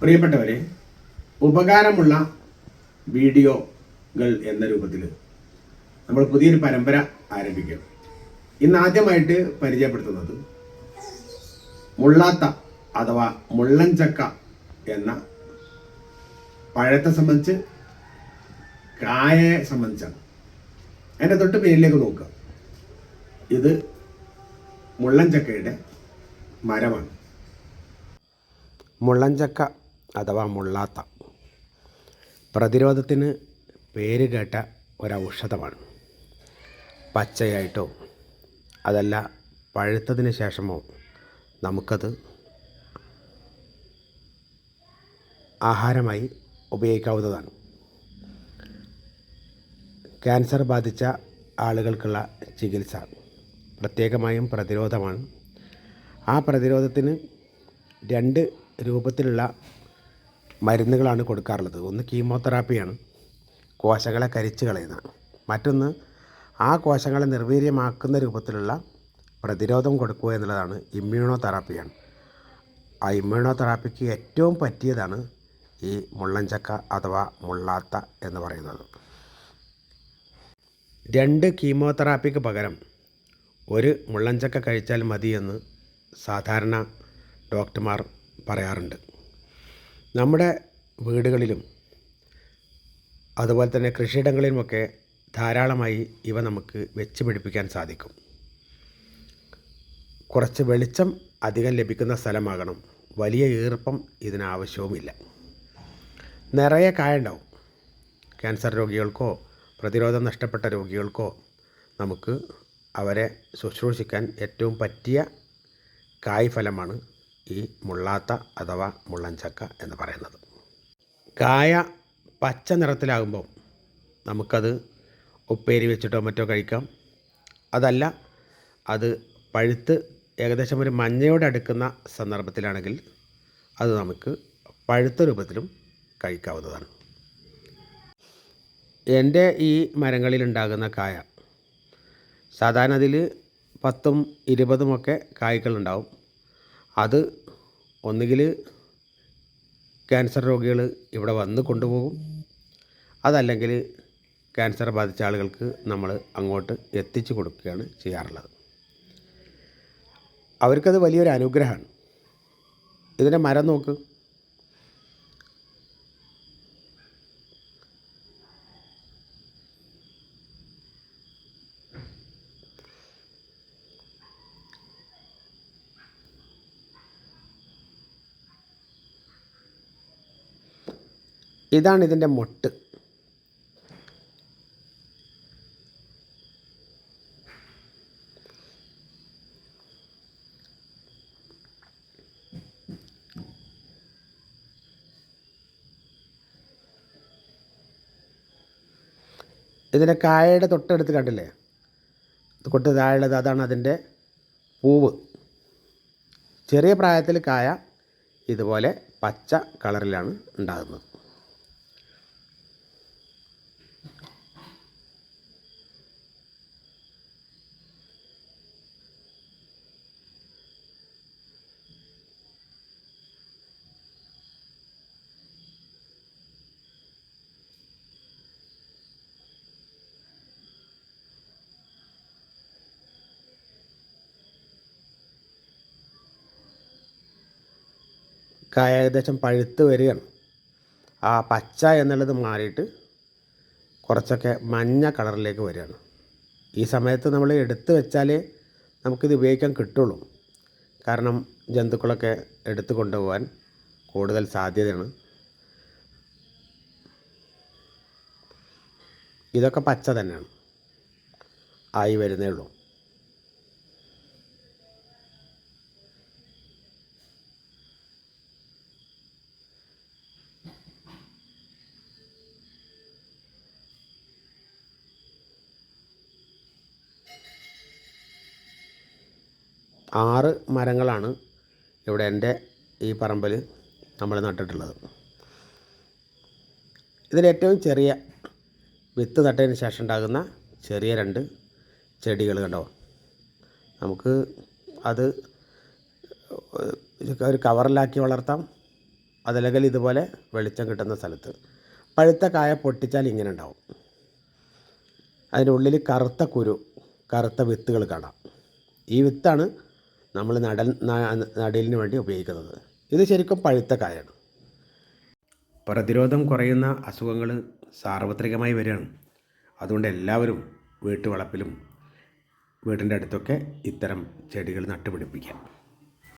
പ്രിയപ്പെട്ടവരെ ഉപകാരമുള്ള വീഡിയോകൾ എന്ന രൂപത്തിൽ നമ്മൾ പുതിയൊരു പരമ്പര ആരംഭിക്കും. ഇന്ന് ആദ്യമായിട്ട് പരിചയപ്പെടുത്തുന്നത് മുള്ളാത്ത അഥവാ മുള്ളൻചക്ക എന്ന പഴത്തെ സംബന്ധിച്ച് കായയെ സംബന്ധിച്ചാണ്. അതിന്റെ തൊട്ട് പേരിലേക്ക് നോക്കുക. ഇത് മുള്ളൻചക്കയുടെ മരമാണ്. മുള്ളൻചക്ക അഥവാ മുള്ളാത്ത. പ്രതിരോധത്തിന് പേര് കേട്ട ഒരൗഷധമാണ്. പച്ചയായിട്ടോ അതല്ല പഴുത്തതിന് ശേഷമോ നമുക്കത് ആഹാരമായി ഉപയോഗിക്കാവുന്നതാണ്. ക്യാൻസർ ബാധിച്ച ആളുകൾക്കുള്ള ചികിത്സ പ്രത്യേകമായും പ്രതിരോധമാണ്. ആ പ്രതിരോധത്തിന് രണ്ട് രൂപത്തിലുള്ള മരുന്നുകളാണ് കൊടുക്കാറുള്ളത്. ഒന്ന് കീമോതെറാപ്പിയാണ്. കോശങ്ങളെ കരിച്ചു കളയുന്ന. മറ്റൊന്ന് ആ കോശങ്ങളെ നിർവീര്യമാക്കുന്ന രൂപത്തിലുള്ള പ്രതിരോധം കൊടുക്കുക എന്നുള്ളതാണ് ഇമ്മ്യൂണോ തെറാപ്പിയാണ് ആ ഇമ്മ്യൂണോ തെറാപ്പിക്ക് ഏറ്റവും പറ്റിയതാണ് ഈ മുള്ളഞ്ചക്ക അഥവാ മുള്ളാത്ത എന്ന് പറയുന്നത്. രണ്ട് കീമോതെറാപ്പിക്ക് പകരം ഒരു മുള്ളഞ്ചക്ക കഴിച്ചാൽ മതിയെന്ന് സാധാരണ ഡോക്ടർമാർ പറയാറുണ്ട്. നമ്മുടെ വീടുകളിലും അതുപോലെ തന്നെ കൃഷിയിടങ്ങളിലുമൊക്കെ ധാരാളമായി ഇവ നമുക്ക് വെച്ച് പിടിപ്പിക്കാൻ സാധിക്കും. കുറച്ച് വെളിച്ചം അധികം ലഭിക്കുന്ന സ്ഥലമാകണം. വലിയ ഈർപ്പം ഇതിനാവശ്യവുമില്ല. നിറയെ കായുണ്ടാവും. ക്യാൻസർ രോഗികൾക്കോ പ്രതിരോധം നഷ്ടപ്പെട്ട രോഗികൾക്കോ നമുക്ക് അവരെ ശുശ്രൂഷിക്കാൻ ഏറ്റവും പറ്റിയ കായ് ഫലമാണ് ഈ മുള്ളാത്ത അഥവാ മുള്ളൻചക്ക എന്ന് പറയുന്നത്. കായ പച്ച നിറത്തിലാകുമ്പോൾ നമുക്കത് ഉപ്പേരി വെച്ചിട്ടോ മറ്റോ കഴിക്കാം. അതല്ല അത് പഴുത്ത് ഏകദേശം ഒരു മഞ്ഞയോടെ അടുക്കുന്ന സന്ദർഭത്തിലാണെങ്കിൽ അത് നമുക്ക് പഴുത്ത രൂപത്തിലും കഴിക്കാവുന്നതാണ്. എന്റെ ഈ മരങ്ങളിലുണ്ടാകുന്ന കായ സാധാരണ അതിൽ പത്തും ഇരുപതുമൊക്കെ കായ്കളുണ്ടാവും. അത് ഒന്നുകിൽ ക്യാൻസർ രോഗികൾ ഇവിടെ വന്ന് കൊണ്ടുപോകും. അതല്ലെങ്കിൽ ക്യാൻസർ ബാധിച്ച ആളുകൾക്ക് നമ്മൾ അങ്ങോട്ട് എത്തിച്ചു കൊടുക്കുകയാണ് ചെയ്യാറുള്ളത്. അവർക്കത് വലിയൊരു അനുഗ്രഹമാണ്. ഇതിന്റെ മരം നോക്ക്. ഇതാണ് ഇതിന്റെ മൊട്ട്. ഇതിന്റെ കായയുടെ തൊട്ടടുത്ത് കണ്ടില്ലേ? തൊട്ട് താഴെയുള്ളത് അതാണ് അതിന്റെ പൂവ്. ചെറിയ പ്രായത്തിൽ കായ ഇതുപോലെ പച്ച കളറിലാണ് ഉണ്ടാകുന്നത്. കായ ഏകദേശം പഴുത്ത് വരികയാണ്. ആ പച്ച എന്നുള്ളത് മാറിയിട്ട് കുറച്ചൊക്കെ മഞ്ഞ കളറിലേക്ക് വരികയാണ്. ഈ സമയത്ത് നമ്മൾ എടുത്ത് വെച്ചാലേ നമുക്കിത് ഉപയോഗിക്കാൻ കിട്ടുള്ളൂ. കാരണം ജന്തുക്കളൊക്കെ എടുത്തു കൊണ്ടുപോകാൻ കൂടുതൽ സാധ്യതയാണ്. ഇതൊക്കെ പച്ച തന്നെയാണ്. ആയി വരുന്നേ ഉള്ളൂ. ആറ് മരങ്ങളാണ് ഇവിടെ എന്റെ ഈ പറമ്പിൽ നമ്മൾ നട്ടിട്ടുള്ളത്. ഇതിലേറ്റവും ചെറിയ വിത്ത് നട്ടതിന് ശേഷം ഉണ്ടാകുന്ന ചെറിയ രണ്ട് ചെടികൾ കണ്ടോ? നമുക്ക് അത് ഒരു കവറിലാക്കി വളർത്താം. അതല്ലെങ്കിൽ ഇതുപോലെ വെളിച്ചം കിട്ടുന്ന സ്ഥലത്ത്. പഴുത്ത കായ പൊട്ടിച്ചാൽ ഇങ്ങനെ ഉണ്ടാവും. അതിന്റെ ഉള്ളിൽ കറുത്ത കുരു കറുത്ത വിത്തുകൾ കാണാം. ഈ വിത്താണ് നമ്മൾ നടൽ നടലിന് വേണ്ടി ഉപയോഗിക്കുന്നത്. ഇത് ശരിക്കും പഴുത്ത കായാണ്. പ്രതിരോധം കുറയുന്ന അസുഖങ്ങൾ സാർവത്രികമായി വരികയാണ്. അതുകൊണ്ട് എല്ലാവരും വീട്ടുവളപ്പിലും വീടിന്റെ അടുത്തൊക്കെ ഇത്തരം ചെടികൾ നട്ടുപിടിപ്പിക്കാം